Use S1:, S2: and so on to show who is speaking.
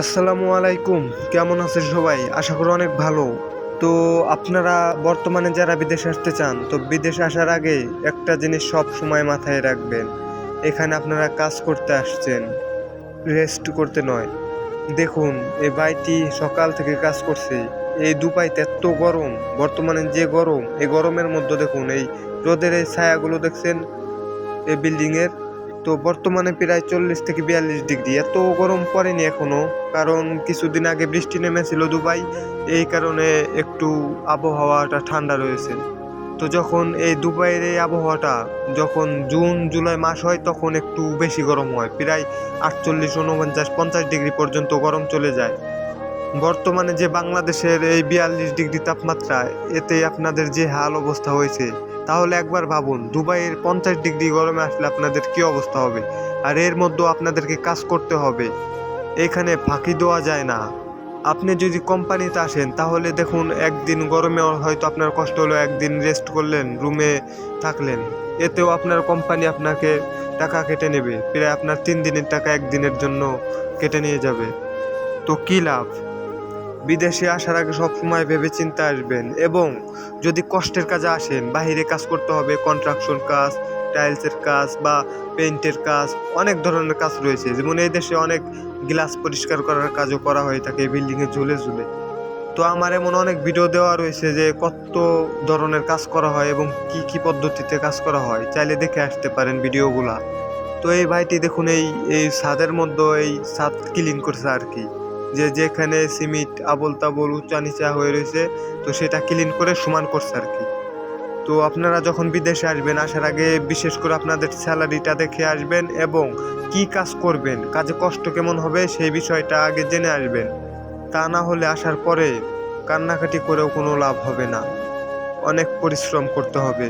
S1: আসসালামু আলাইকুম। কেমন আছেন সবাই? আশা করি অনেক ভালো। তো আপনারা বর্তমানে যারা বিদেশে আসতে চান, তো বিদেশে আসার আগে একটা জিনিস সব সময় মাথায় রাখবেন। এখানে আপনারা কাজ করতে আসছেন, রেস্ট করতে নয়। দেখুন, এই বাইটি সকাল থেকে কাজ করছে। এই দুপাইতে এত গরম, বর্তমানে যে গরম, এই গরমের মধ্যে দেখুন, এই রোদের এই ছায়াগুলো দেখছেন, এই বিল্ডিং এর তো বর্তমানে প্রায় চল্লিশ থেকে বিয়াল্লিশ ডিগ্রি। এত গরম পড়েনি এখনও কারণ কিছুদিন আগে বৃষ্টি নেমেছিল দুবাই, এই কারণে একটু আবহাওয়াটা ঠান্ডা রয়েছে। তো যখন এই দুবাইয়ের এই আবহাওয়াটা যখন জুন, জুলাই মাস হয়, তখন একটু বেশি গরম হয়। প্রায় আটচল্লিশ, উনপঞ্চাশ, পঞ্চাশ ডিগ্রি পর্যন্ত গরম চলে যায়। বর্তমানে যে বাংলাদেশের এই বিয়াল্লিশ ডিগ্রি তাপমাত্রা, এতে আপনাদের যে হাল অবস্থা হয়েছে তাহলে একবার ভাবুন, দুবাইয়ের পঞ্চাশ ডিগ্রি গরমে আসলে আপনাদের কি অবস্থা হবে? আর এর মধ্যেও আপনাদেরকে কাজ করতে হবে। এখানে ফাঁকি দেওয়া যায় না। আপনি যদি কোম্পানিতে আসেন, তাহলে দেখুন, একদিন গরমে হয়তো আপনার কষ্ট হলো, একদিন রেস্ট করলেন রুমে থাকলেন। এতেও আপনার কোম্পানি আপনাকে টাকা কেটে নেবে। প্রায় আপনার তিন দিনের টাকা একদিনের জন্য কেটে নিয়ে যাবে। তো কী লাভ? বিদেশে আসার আগে সবসময় ভেবে চিন্তে আসবেন এবং যদি কষ্টের কাজে আসেন বাইরে কাজ করতে হবে কন্ট্রাকশন কাজ টাইলসের কাজ বা পেইন্টের কাজ, অনেক ধরনের কাজ রয়েছে। যেমন এই দেশে অনেক গ্লাস পরিষ্কার করার কাজও করা হয়ে থাকে বিল্ডিংয়ে ঝুলে ঝুলে। তো আমার এমন অনেক ভিডিও দেওয়া রয়েছে যে কত ধরনের কাজ করা হয় এবং কি কি পদ্ধতিতে কাজ করা হয়। চাইলে দেখে আসতে পারেন ভিডিওগুলা তো এই ভাইটি দেখুন, এই এই ছাদের মধ্যে, এই ছাদ ক্লিন করছে আর কি। যে যেখানে সিমেন্ট আবল তাবল উঁচা নিচা হয়ে রয়েছে, তো সেটা ক্লিন করে সমান করছে আর কি। তো আপনারা যখন বিদেশে আসবেন, আসার আগে বিশেষ করে আপনাদের স্যালারিটা দেখে আসবেন এবং কি কাজ করবেন, কাজে কষ্ট কেমন হবে সেই বিষয়টা আগে জেনে আসবেন। তা না হলে আসার পরে কান্নাকাটি করেও কোনো লাভ হবে না। অনেক পরিশ্রম করতে হবে।